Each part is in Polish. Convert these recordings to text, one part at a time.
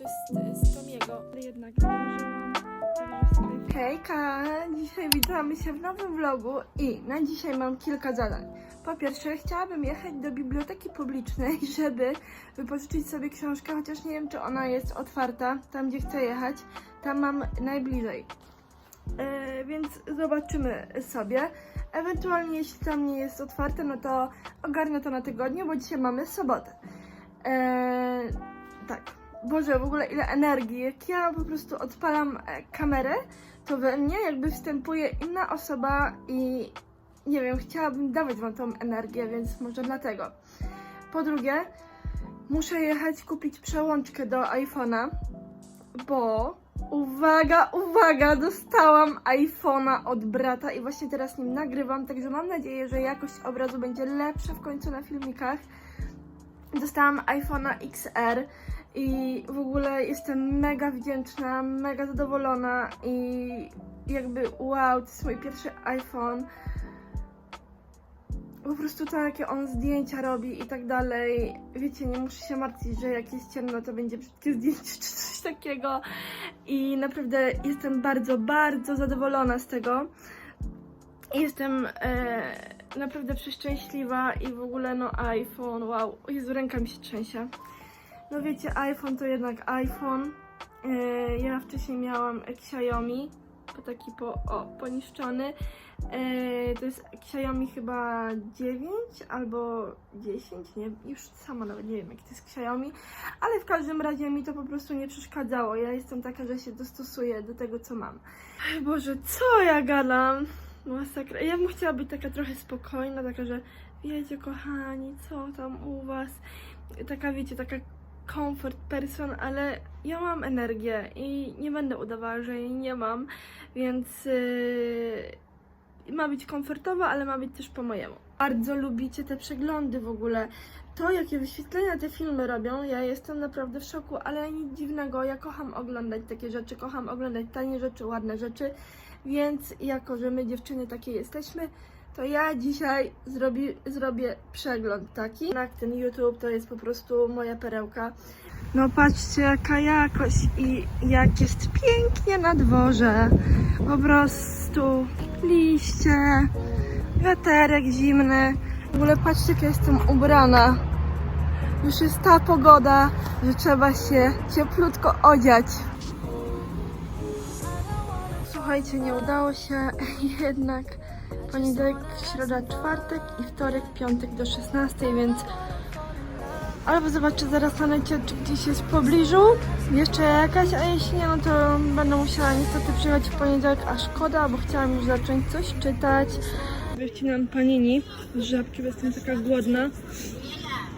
jeszcze z, z Tomiego. Ale jednak Hejka! Dzisiaj witamy się w nowym vlogu i na dzisiaj mam kilka zadań. Po pierwsze, chciałabym jechać do biblioteki publicznej, żeby wypożyczyć sobie książkę, chociaż nie wiem, czy ona jest otwarta, tam gdzie chcę jechać. Tam mam najbliżej. E, więc zobaczymy sobie. Ewentualnie, jeśli tam nie jest otwarte, no to ogarnę to na tygodniu, bo dzisiaj mamy sobotę. E, tak. Boże, w ogóle ile energii. Jak ja po prostu odpalam e, kamerę, to we mnie jakby wstępuje inna osoba i nie wiem, chciałabym dawać wam tą energię, więc może dlatego. Po drugie, muszę jechać kupić przełączkę do iPhone'a, bo uwaga, uwaga, dostałam iPhone'a od brata i właśnie teraz nim nagrywam, także mam nadzieję, że jakość obrazu będzie lepsza w końcu na filmikach. Dostałam iPhone'a XR i w ogóle jestem mega wdzięczna, mega zadowolona i jakby wow, to jest mój pierwszy iPhone. Po prostu to, jakie on zdjęcia robi i tak dalej. Wiecie, nie muszę się martwić, że jak jest ciemno, to będzie brzydkie zdjęcie czy coś takiego. I naprawdę jestem bardzo, bardzo zadowolona z tego. Jestem e, naprawdę przeszczęśliwa i w ogóle no iPhone, wow, Jezu, ręka mi się trzęsie. No wiecie, iPhone to jednak iPhone. E, ja wcześniej miałam Xiaomi, to taki po, o, poniszczony. E, to jest Xiaomi chyba 9 albo 10, nie, już sama nawet nie wiem jaki to jest Xiaomi, ale w każdym razie mi to po prostu nie przeszkadzało. Ja jestem taka, że się dostosuję do tego, co mam. Boże, co ja gadam? Masakra. Ja bym chciała być taka trochę spokojna, taka, że wiecie, kochani, co tam u was? Taka, wiecie, taka comfort person, ale ja mam energię i nie będę udawała, że jej nie mam, więc yy, ma być komfortowa, ale ma być też po mojemu. Bardzo lubicie te przeglądy w ogóle. To, jakie wyświetlenia te filmy robią, ja jestem naprawdę w szoku, ale nic dziwnego, ja kocham oglądać takie rzeczy, kocham oglądać tanie rzeczy, ładne rzeczy, więc jako, że my dziewczyny takie jesteśmy, to ja dzisiaj zrobi, zrobię przegląd taki. Jednak ten YouTube to jest po prostu moja perełka. No patrzcie jaka jakość i jak jest pięknie na dworze. Po prostu liście, wiaterek zimny. W ogóle patrzcie jak ja jestem ubrana. Już jest ta pogoda, że trzeba się cieplutko odziać. Słuchajcie, nie udało się jednak poniedziałek, środa, czwartek i wtorek, piątek do 16, więc albo zobaczę zaraz na necie, czy gdzieś jest w pobliżu jeszcze jakaś, a jeśli nie, no to będę musiała niestety przyjechać w poniedziałek, a szkoda, bo chciałam już zacząć coś czytać. Wycinam panini z żabki, bo jestem taka głodna.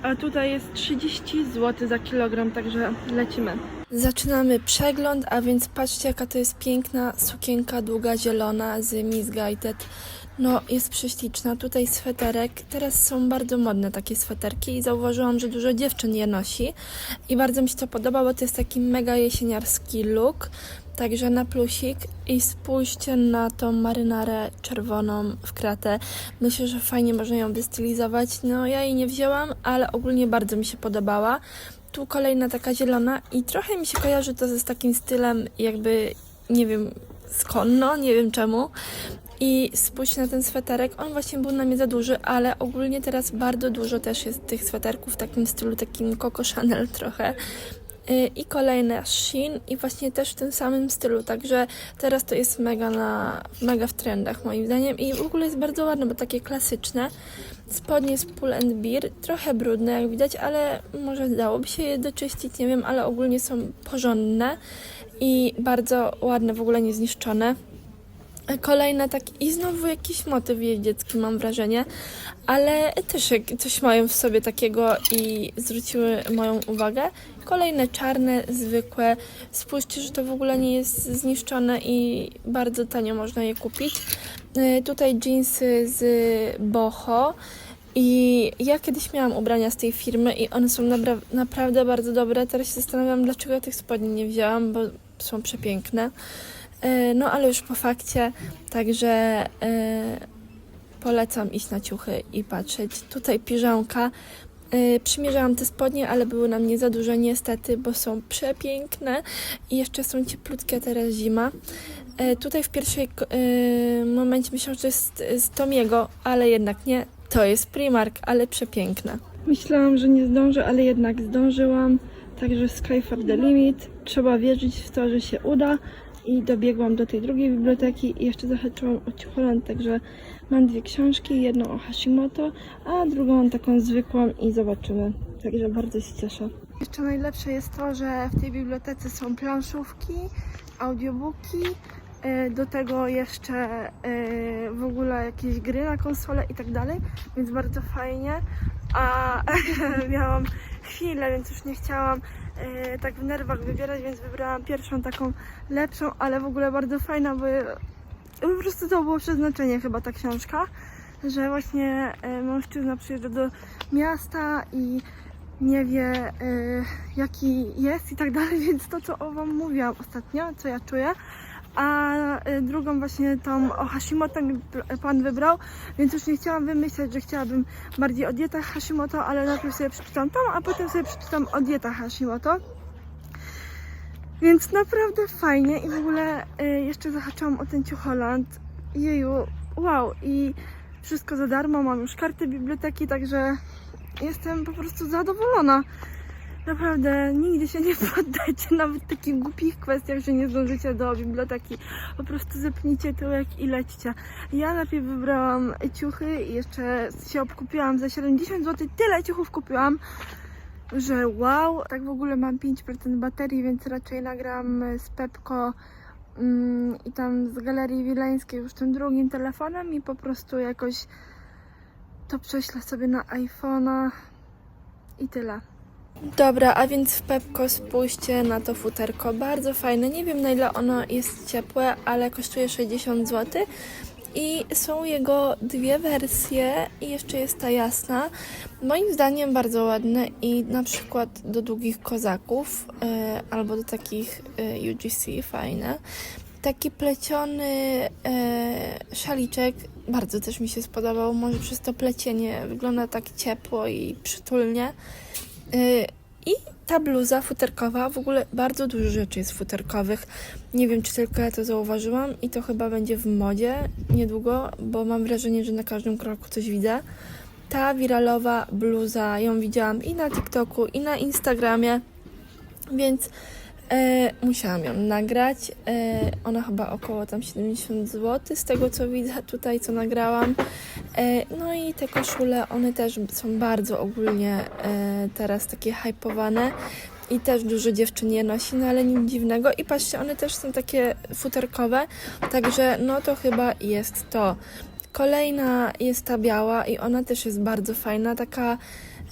A tutaj jest 30 zł za kilogram, także lecimy. Zaczynamy przegląd, a więc patrzcie jaka to jest piękna sukienka długa zielona z Misguided. No, jest prześliczna. Tutaj sweterek. Teraz są bardzo modne takie sweterki i zauważyłam, że dużo dziewczyn je nosi. I bardzo mi się to podoba, bo to jest taki mega jesieniarski look. Także na plusik i spójrzcie na tą marynarę czerwoną w kratę. Myślę, że fajnie można ją wystylizować. No ja jej nie wzięłam, ale ogólnie bardzo mi się podobała. Tu kolejna taka zielona i trochę mi się kojarzy to z takim stylem jakby, nie wiem skąd, nie wiem czemu. I spójrzcie na ten sweterek, on właśnie był na mnie za duży, ale ogólnie teraz bardzo dużo też jest tych sweterków w takim stylu, takim Coco Chanel trochę. Y, I kolejne Shein i właśnie też w tym samym stylu, także teraz to jest mega, na, mega w trendach moim zdaniem i w ogóle jest bardzo ładne, bo takie klasyczne. Spodnie z Pull and Bear, trochę brudne jak widać, ale może dałoby się je doczyścić, nie wiem, ale ogólnie są porządne i bardzo ładne, w ogóle niezniszczone. Kolejne tak i znowu jakiś motyw jeździecki mam wrażenie, ale też coś mają w sobie takiego i zwróciły moją uwagę. Kolejne czarne, zwykłe. Spójrzcie, że to w ogóle nie jest zniszczone i bardzo tanio można je kupić. Y, Tutaj jeansy z Boho. I ja kiedyś miałam ubrania z tej firmy i one są napra- naprawdę bardzo dobre. Teraz się zastanawiam, dlaczego ja tych spodni nie wzięłam, bo są przepiękne. E, No ale już po fakcie, także e, polecam iść na ciuchy i patrzeć. Tutaj piżamka, Yy, przymierzałam te spodnie, ale były na mnie za duże niestety, bo są przepiękne i jeszcze są cieplutkie, teraz zima. Tutaj w pierwszej momencie myślałam, że jest z Tomiego, ale jednak nie. To jest Primark, ale przepiękne. Myślałam, że nie zdążę, ale jednak zdążyłam. Także Sky for the Limit. Trzeba wierzyć w to, że się uda. I dobiegłam do tej drugiej biblioteki i jeszcze zahaczyłam o Ciucholand, także mam dwie książki, jedną o Hashimoto, a drugą taką zwykłą i zobaczymy. Także bardzo się cieszę. Jeszcze najlepsze jest to, że w tej bibliotece są planszówki, audiobooki, e, do tego jeszcze e, w ogóle jakieś gry na konsolę i tak dalej, więc bardzo fajnie. A miałam chwilę, więc już nie chciałam e, tak w nerwach wybierać, więc wybrałam pierwszą taką lepszą, ale w ogóle bardzo fajna, bo po prostu to było przeznaczenie chyba ta książka, że właśnie e, mężczyzna przyjeżdża do miasta i nie wie e, jaki jest i tak dalej, więc to co o wam mówiłam ostatnio, co ja czuję, a e, drugą właśnie tą o Hashimoto pan wybrał, więc już nie chciałam wymyślać, że chciałabym bardziej o dietach Hashimoto, ale najpierw sobie przeczytam tą, a potem sobie przeczytam o dietach Hashimoto. Więc naprawdę fajnie i w ogóle y, jeszcze zahaczyłam o ten Ciucholand. Jeju, wow i wszystko za darmo, mam już kartę biblioteki, także jestem po prostu zadowolona. Naprawdę nigdy się nie poddajcie nawet w takich głupich kwestiach, że nie zdążycie do biblioteki. Po prostu zepnijcie tyłek i lećcie. Ja najpierw wybrałam ciuchy i jeszcze się obkupiłam za 70 zł. Tyle ciuchów kupiłam, że wow. Tak w ogóle mam 5% baterii, więc raczej nagram z Pepko mm, i tam z Galerii Wileńskiej już tym drugim telefonem i po prostu jakoś to prześlę sobie na iPhone'a i tyle. Dobra, a więc w Pepko spójrzcie na to futerko. Bardzo fajne. Nie wiem na ile ono jest ciepłe, ale kosztuje 60 zł. I są jego dwie wersje i jeszcze jest ta jasna. Moim zdaniem bardzo ładne i na przykład do długich kozaków e, albo do takich e, UGC fajne. Taki pleciony e, szaliczek bardzo też mi się spodobał. Może przez to plecienie wygląda tak ciepło i przytulnie. Y, I ta bluza futerkowa, w ogóle bardzo dużo rzeczy jest futerkowych. Nie wiem, czy tylko ja to zauważyłam i to chyba będzie w modzie niedługo, bo mam wrażenie, że na każdym kroku coś widzę. Ta wiralowa bluza, ją widziałam i na TikToku, i na Instagramie, więc e, musiałam ją nagrać. E, ona chyba około tam 70 zł, z tego co widzę tutaj, co nagrałam. E, No i te koszule, one też są bardzo ogólnie e, teraz takie hypowane i też dużo dziewczyn je nosi, no ale nic dziwnego. I patrzcie, one też są takie futerkowe, także no to chyba jest to. Kolejna jest ta biała i ona też jest bardzo fajna, taka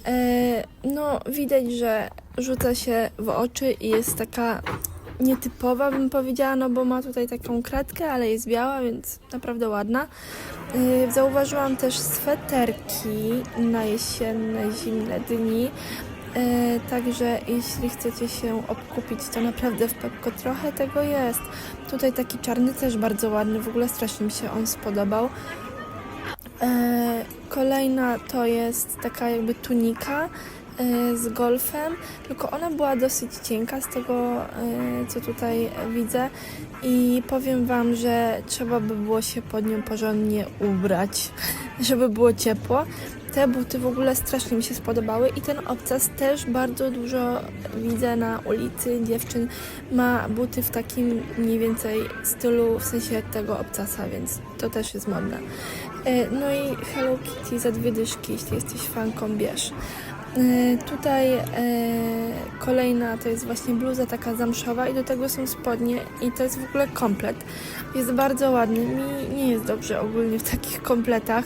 e, no widać, że rzuca się w oczy i jest taka nietypowa, bym powiedziała, no bo ma tutaj taką kratkę, ale jest biała, więc naprawdę ładna. Yy, Zauważyłam też sweterki na jesienne, zimne dni. Yy, Także jeśli chcecie się obkupić, to naprawdę w Pepko trochę tego jest. Tutaj taki czarny też bardzo ładny, w ogóle strasznie mi się on spodobał. E, Kolejna to jest taka jakby tunika z golfem, tylko ona była dosyć cienka z tego, e, co tutaj widzę i powiem Wam, że trzeba by było się pod nią porządnie ubrać, żeby było ciepło. Te buty w ogóle strasznie mi się spodobały i ten obcas też bardzo dużo widzę na ulicy dziewczyn ma buty w takim mniej więcej stylu, w sensie tego obcasa, więc to też jest modne. E, No i Hello Kitty za dwie dyszki, jeśli jesteś fanką, bierz. E, Tutaj e, kolejna to jest właśnie bluza taka zamszowa i do tego są spodnie i to jest w ogóle komplet. Jest bardzo ładny, mi nie jest dobrze ogólnie w takich kompletach.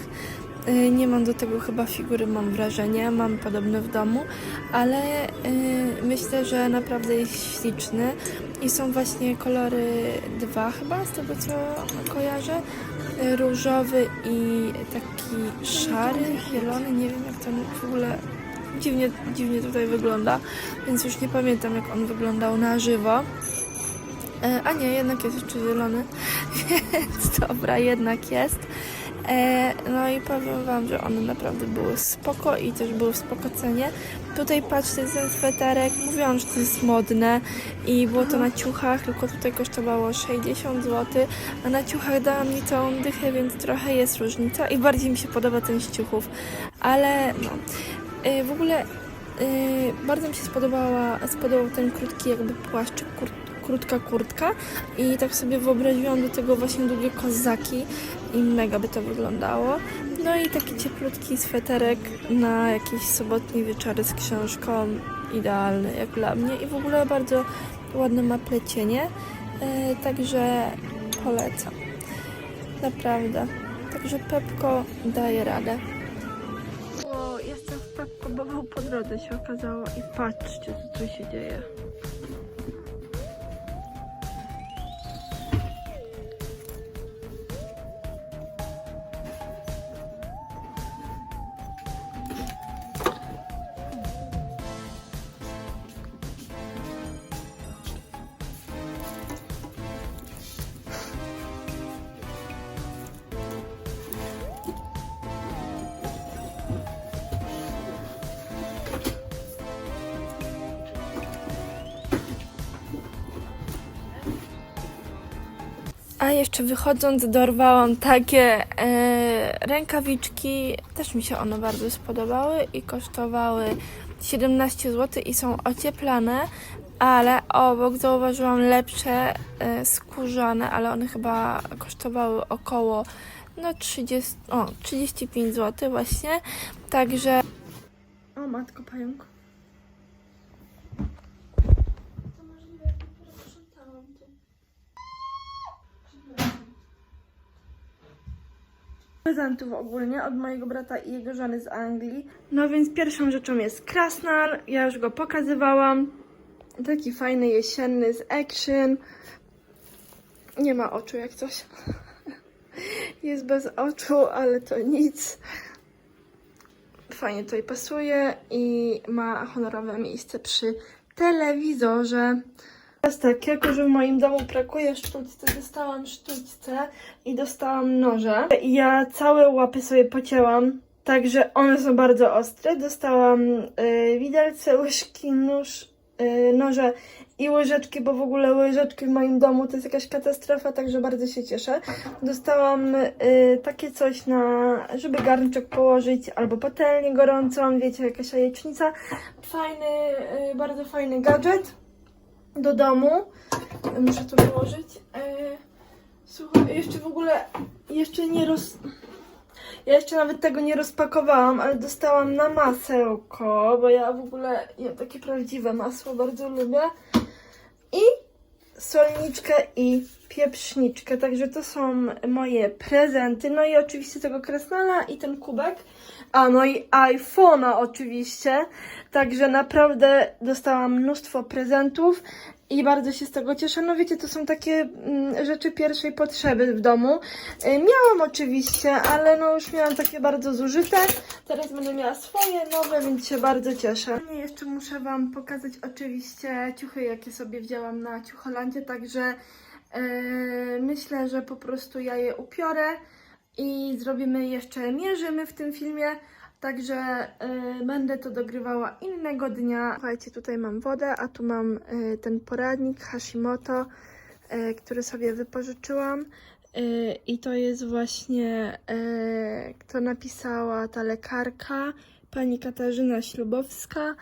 E, Nie mam do tego chyba figury, mam wrażenie, mam podobne w domu, ale e, myślę, że naprawdę jest śliczny i są właśnie kolory dwa chyba, z tego co kojarzę e, różowy i taki szary, zielony, nie wiem jak to w ogóle dziwnie, dziwnie tutaj wygląda, więc już nie pamiętam jak on wyglądał na żywo. E, A nie, jednak jest jeszcze zielony, więc dobra, jednak jest. E, no i powiem Wam, że one naprawdę były spoko i też były w spoko cenie. Tutaj patrzcie, ten sweterek, mówiłam, że to jest modne i było to na ciuchach, tylko tutaj kosztowało 60 zł, a na ciuchach dałam mi całą dychę, więc trochę jest różnica i bardziej mi się podoba ten z ciuchów. Ale no, e, w ogóle Yy, bardzo mi się spodobała, spodobał ten krótki jakby płaszczyk, kur, krótka kurtka i tak sobie wyobraziłam do tego właśnie długie kozaki i mega by to wyglądało. No i taki cieplutki sweterek na jakieś sobotnie wieczory z książką, idealny jak dla mnie i w ogóle bardzo ładne ma plecienie, yy, także polecam. Naprawdę. Także Pepko daje radę. Po drodze się okazało i patrzcie, co tu się dzieje. Jeszcze wychodząc dorwałam takie e, rękawiczki. Też mi się one bardzo spodobały i kosztowały 17 zł i są ocieplane, ale obok zauważyłam lepsze e, skórzane, ale one chyba kosztowały około no 30, o, 35 zł właśnie. Także o matko pająk. To możliwe, jak posprzątałam tu. Prezentów ogólnie od mojego brata i jego żony z Anglii. No więc pierwszą rzeczą jest krasnal, ja już go pokazywałam. Taki fajny jesienny z action. Nie ma oczu jak coś. Jest bez oczu, ale to nic. Fajnie tutaj pasuje i ma honorowe miejsce przy telewizorze. Teraz tak, jako że w moim domu brakuje sztućce, dostałam sztućce i dostałam noże. Ja całe łapy sobie pocięłam, także one są bardzo ostre. Dostałam y, widelce, łyżki, nóż, y, noże i łyżeczki, bo w ogóle łyżeczki w moim domu to jest jakaś katastrofa, także bardzo się cieszę. Dostałam y, takie coś na, żeby garnczek położyć, albo patelnię gorącą, wiecie, jakaś jajecznica. Fajny, y, bardzo fajny gadżet do domu. Muszę to wyłożyć. E, Słuchaj, jeszcze w ogóle, jeszcze nie roz... Ja jeszcze nawet tego nie rozpakowałam, ale dostałam na masełko, bo ja w ogóle jem takie prawdziwe masło, bardzo lubię. I solniczkę i pieprzniczkę, także to są moje prezenty. No i oczywiście tego kresnala i ten kubek. A no i iPhone'a oczywiście. Także naprawdę dostałam mnóstwo prezentów i bardzo się z tego cieszę. No wiecie, to są takie mm, rzeczy pierwszej potrzeby w domu. Y, miałam oczywiście, ale no już miałam takie bardzo zużyte. Teraz będę miała swoje nowe, więc się bardzo cieszę. Nie, jeszcze muszę Wam pokazać oczywiście ciuchy, jakie sobie wzięłam na Ciucholandzie, także yy, myślę, że po prostu ja je upiorę i zrobimy jeszcze mierzymy w tym filmie. Także y, będę to dogrywała innego dnia. Słuchajcie, tutaj mam wodę, a tu mam y, ten poradnik Hashimoto, y, który sobie wypożyczyłam. Y, I to jest właśnie, y, kto napisała ta lekarka, pani Katarzyna Ślubowska.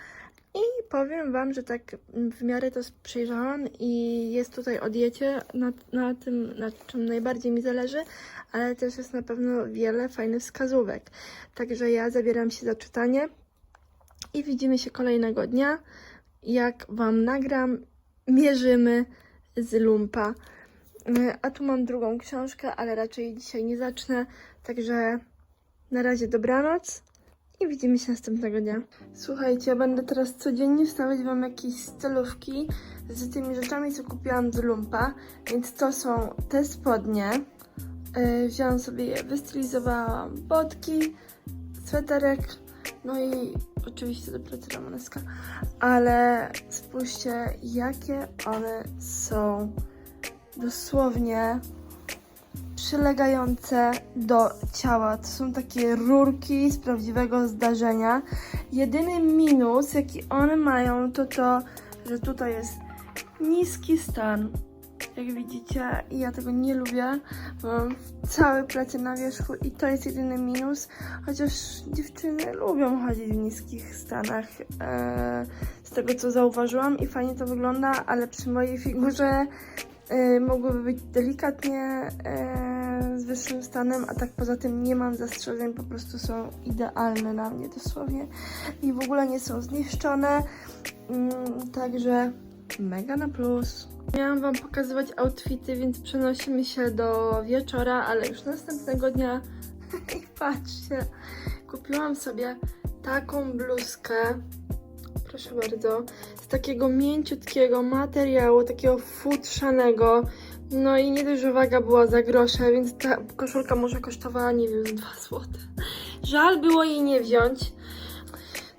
I powiem Wam, że tak w miarę to przejrzałam i jest tutaj o diecie, na, na tym, na czym najbardziej mi zależy, ale też jest na pewno wiele fajnych wskazówek. Także ja zabieram się za czytanie i widzimy się kolejnego dnia, jak Wam nagram, mierzymy z lumpa. A tu mam drugą książkę, ale raczej dzisiaj nie zacznę, także na razie dobranoc i widzimy się następnego dnia. Słuchajcie, ja będę teraz codziennie wstawiać Wam jakieś celówki z tymi rzeczami, co kupiłam z lumpa, więc to są te spodnie. Yy, wzięłam sobie je, wystylizowałam botki, sweterek, no i oczywiście do pracy ramoneska, ale spójrzcie, jakie one są dosłownie przylegające do ciała. To są takie rurki z prawdziwego zdarzenia. Jedyny minus, jaki one mają, to to, że tutaj jest niski stan. Jak widzicie, ja tego nie lubię, mam cały plecie na wierzchu i to jest jedyny minus. Chociaż dziewczyny lubią chodzić w niskich stanach. E, z tego co zauważyłam i fajnie to wygląda, ale przy mojej figurze mogłyby być delikatnie e, z wyższym stanem, a tak poza tym nie mam zastrzeżeń, po prostu są idealne na mnie dosłownie i w ogóle nie są zniszczone, mm, także mega na plus. Miałam Wam pokazywać outfity, więc przenosimy się do wieczora, ale już następnego dnia. I patrzcie, kupiłam sobie taką bluzkę. Proszę bardzo, takiego mięciutkiego materiału, takiego futrzanego. No i nie dość, że waga była za grosze, więc ta koszulka może kosztowała, nie wiem, z 2 zł. Żal było jej nie wziąć.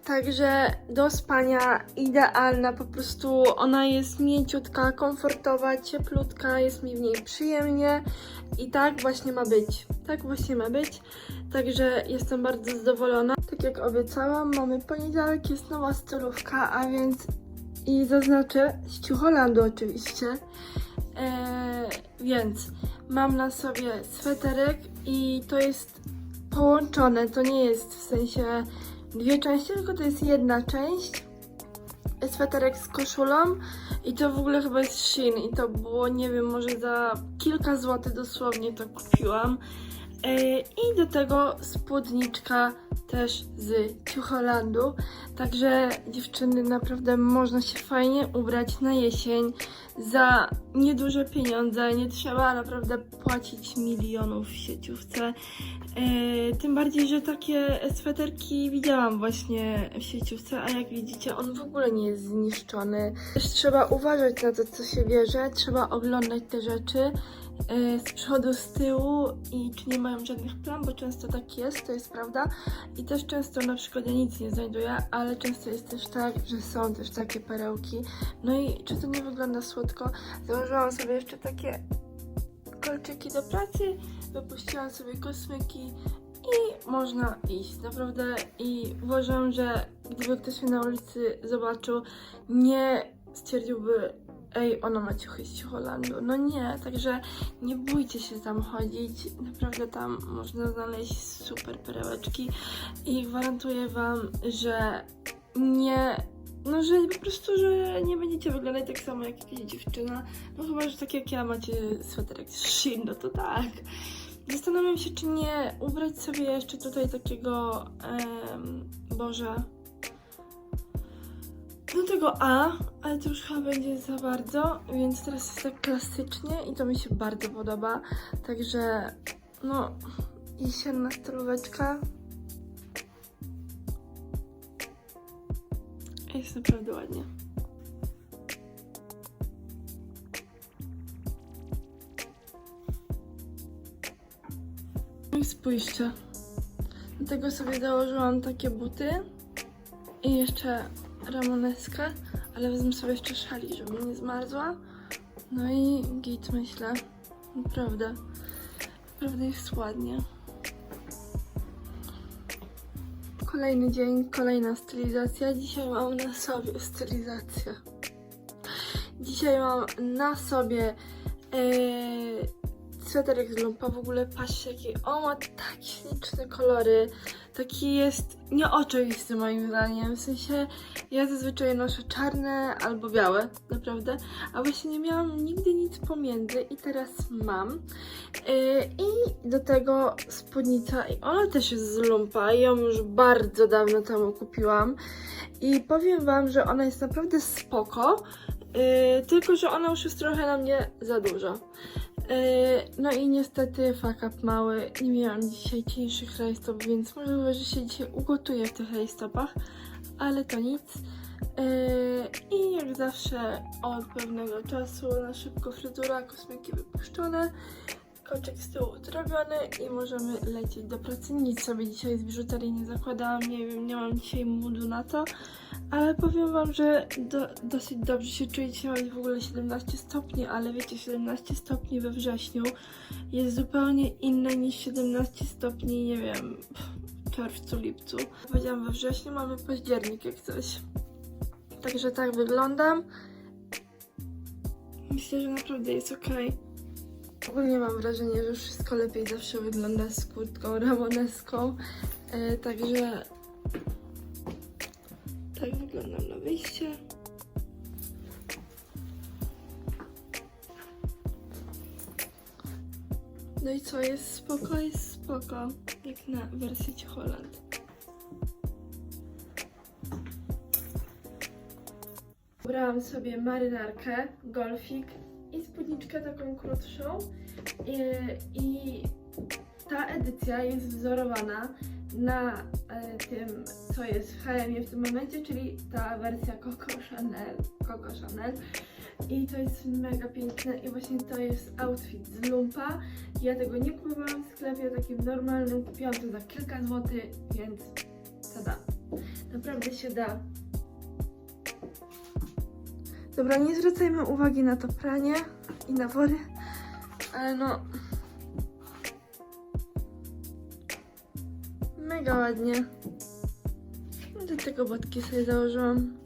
Także do spania idealna, po prostu ona jest mięciutka, komfortowa, cieplutka, jest mi w niej przyjemnie i tak właśnie ma być. Tak właśnie ma być. Także jestem bardzo zadowolona. Tak jak obiecałam, mamy poniedziałek, jest nowa stylówka, a więc i zaznaczę z oczywiście. Eee, więc mam na sobie sweterek i to jest połączone, to nie jest w sensie dwie części, tylko to jest jedna część. Sweterek z koszulą i to w ogóle chyba jest Shein i to było, nie wiem, może za kilka złotych dosłownie to kupiłam. E, I do tego spódniczka też z Ciucholandu. Także dziewczyny, naprawdę można się fajnie ubrać na jesień za nieduże pieniądze. Nie trzeba naprawdę płacić milionów w sieciówce. E, tym bardziej, że takie sweterki widziałam właśnie w sieciówce, a jak widzicie, on w ogóle nie jest zniszczony. Też trzeba uważać na to, co się bierze, trzeba oglądać te rzeczy z przodu, z tyłu i czy nie mają żadnych plam, bo często tak jest, to jest prawda. I też często na przykład ja nic nie znajduję, ale często jest też tak, że są też takie perełki. No i czy to nie wygląda słodko? Założyłam sobie jeszcze takie kolczyki do pracy, wypuściłam sobie kosmyki i można iść, naprawdę. I uważam, że gdyby ktoś mnie na ulicy zobaczył, nie stwierdziłby, ej, ona ma ciuchy z Holandu. No nie, także nie bójcie się tam chodzić. Naprawdę tam można znaleźć super perełeczki i gwarantuję wam, że nie no, że po prostu, że nie będziecie wyglądać tak samo jak jakaś dziewczyna. No chyba, że tak jak ja macie sweterek z Shein, no to tak. Zastanawiam się, czy nie ubrać sobie jeszcze tutaj takiego, em, Boże, no tego A, ale to już chyba będzie za bardzo, więc teraz jest tak klasycznie i to mi się bardzo podoba. Także, no, jesienna stylóweczka. Jest naprawdę ładnie. No i spójrzcie. Do tego sobie założyłam takie buty i jeszcze ramoneskę, ale wezmę sobie jeszcze szalik, żeby nie zmarzła. No i git myślę. Naprawdę. Naprawdę jest ładnie. Kolejny dzień, kolejna stylizacja. Dzisiaj mam na sobie stylizację. Dzisiaj mam na sobie yy, sweterek z lumpa. W ogóle patrzcie, jaki on ma tak śliczne kolory. Taki jest nieoczywisty moim zdaniem. W sensie ja zazwyczaj noszę czarne albo białe, naprawdę. A właśnie nie miałam nigdy nic pomiędzy i teraz mam. Yy, I do tego spódnica i ona też jest z lumpa. Ją już bardzo dawno temu kupiłam. I powiem wam, że ona jest naprawdę spoko. Yy, tylko, że ona już jest trochę na mnie za dużo. Yy, no i niestety fuck up mały. Nie miałam dzisiaj cieńszych rajstop, więc możliwe, że się dzisiaj ugotuję w tych rajstopach, ale to nic. Yy, I jak zawsze od pewnego czasu na szybko fryzura, kosmyki wypuszczone, koczek z tyłu zrobiony i możemy lecieć do pracy. Nic sobie dzisiaj z biżuterii nie zakładałam, nie wiem, nie mam dzisiaj moodu na to, Ale powiem wam, że do, dosyć dobrze się czuję. Dzisiaj w ogóle 17 stopni, ale wiecie, 17 stopni we wrześniu jest zupełnie inne niż 17 stopni, nie wiem, w czerwcu, lipcu. Powiedziałam we wrześniu, mamy październik jak coś. Także tak wyglądam. Myślę, że naprawdę jest ok. Ogólnie mam wrażenie, że wszystko lepiej zawsze wygląda z kurtką ramoneską. E, także tak wyglądam na wyjście. No i co, jest spoko, jest spoko. Jak na wersji Holland. Brałam sobie marynarkę, golfik i spódniczkę taką krótszą. I, i ta edycja jest wzorowana na e, tym, co jest w H&M w tym momencie, czyli ta wersja Coco Chanel. Coco Chanel. I to jest mega piękne i właśnie to jest outfit z lumpa. Ja tego nie kupowałam w sklepie takim normalnym, kupiłam to za kilka złotych, więc tada. Naprawdę się da. Dobra, nie zwracajmy uwagi na to pranie i na wory, ale no... Mega ładnie. Do tego botki sobie założyłam.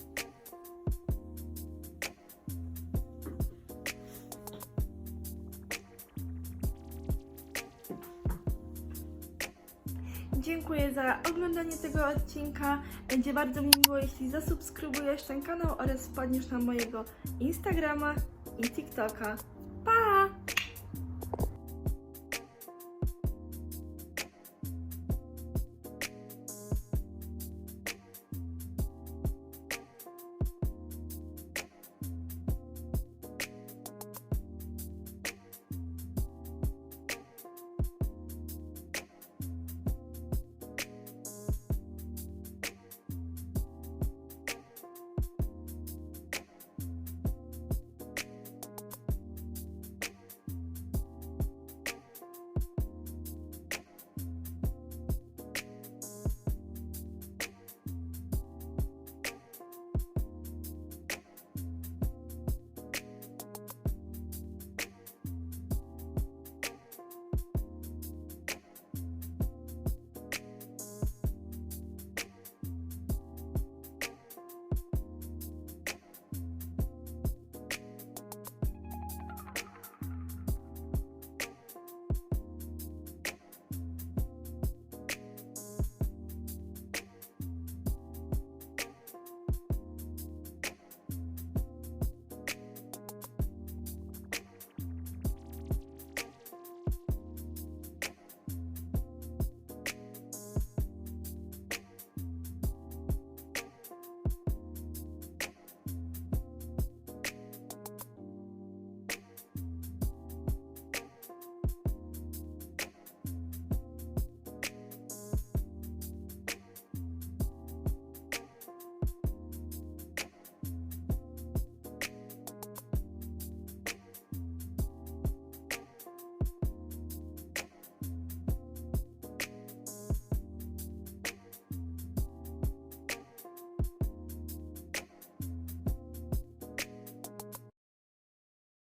Dziękuję za oglądanie tego odcinka. Będzie bardzo mi miło, jeśli zasubskrybujesz ten kanał oraz wpadniesz na mojego Instagrama i TikToka.